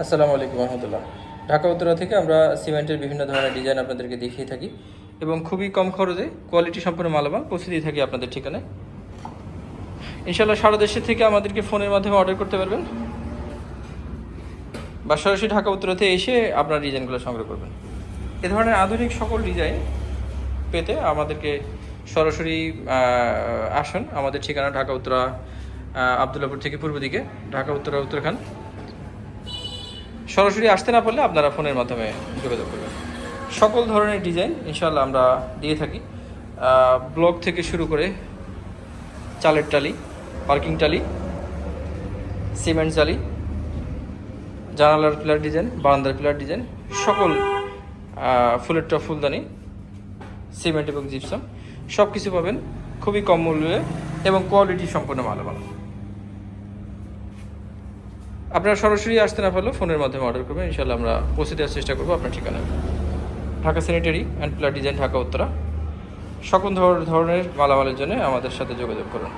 আসসালামু আলাইকুম রহমতুল্লাহ। ঢাকা উত্তরা থেকে আমরা সিমেন্টের বিভিন্ন ধরনের ডিজাইন আপনাদেরকে দেখিয়ে থাকি এবং খুবই কম খরচে কোয়ালিটি সম্পন্ন মালামাল পৌঁছে দিয়ে থাকি আপনাদের ঠিকানায়। ইনশাল্লাহ সারা দেশের থেকে আমাদেরকে ফোনের মাধ্যমে অর্ডার করতে পারবেন। বা সরাসরি ঢাকা উত্তরাতে এসে আপনার ডিজাইনগুলো সংগ্রহ করবেন। এ ধরনের আধুনিক সকল ডিজাইন পেতে আমাদেরকে সরাসরি আসুন। আমাদের ঠিকানা ঢাকা উত্তরা আবদুল্লাপুর থেকে পূর্ব দিকে, ঢাকা উত্তরা উত্তরাখান সরাসরি আসতে না পারলে আপনারা ফোনের মাধ্যমে যোগাযোগ করবেন। সকল ধরনের ডিজাইন ইনশাল্লাহ আমরা দিয়ে থাকি। ব্লক থেকে শুরু করে চালের টালি, পার্কিং টালি, সিমেন্ট জালি, জানালার পিলার ডিজাইন, বারান্দার পিলার ডিজাইন, সকল ফুলের টপ ফুলদানি, সিমেন্ট এবং জিপসাম সব কিছু পাবেন খুবই কম মূল্যে এবং কোয়ালিটি সম্পন্ন মালামাল। আপনারা সরাসরি আসতে না পারলেও ফোনের মাধ্যমে অর্ডার করবেন। ইনশাল্লাহ আমরা পৌঁছে দেওয়ার চেষ্টা করব আপনার ঠিকানায় ঢাকা স্যানিটারি অ্যান্ড প্লাট ডিজাইন ঢাকা, উত্তরা। সকল ধর- ধরনের মালামালের জন্য আমাদের সাথে যোগাযোগ করুন।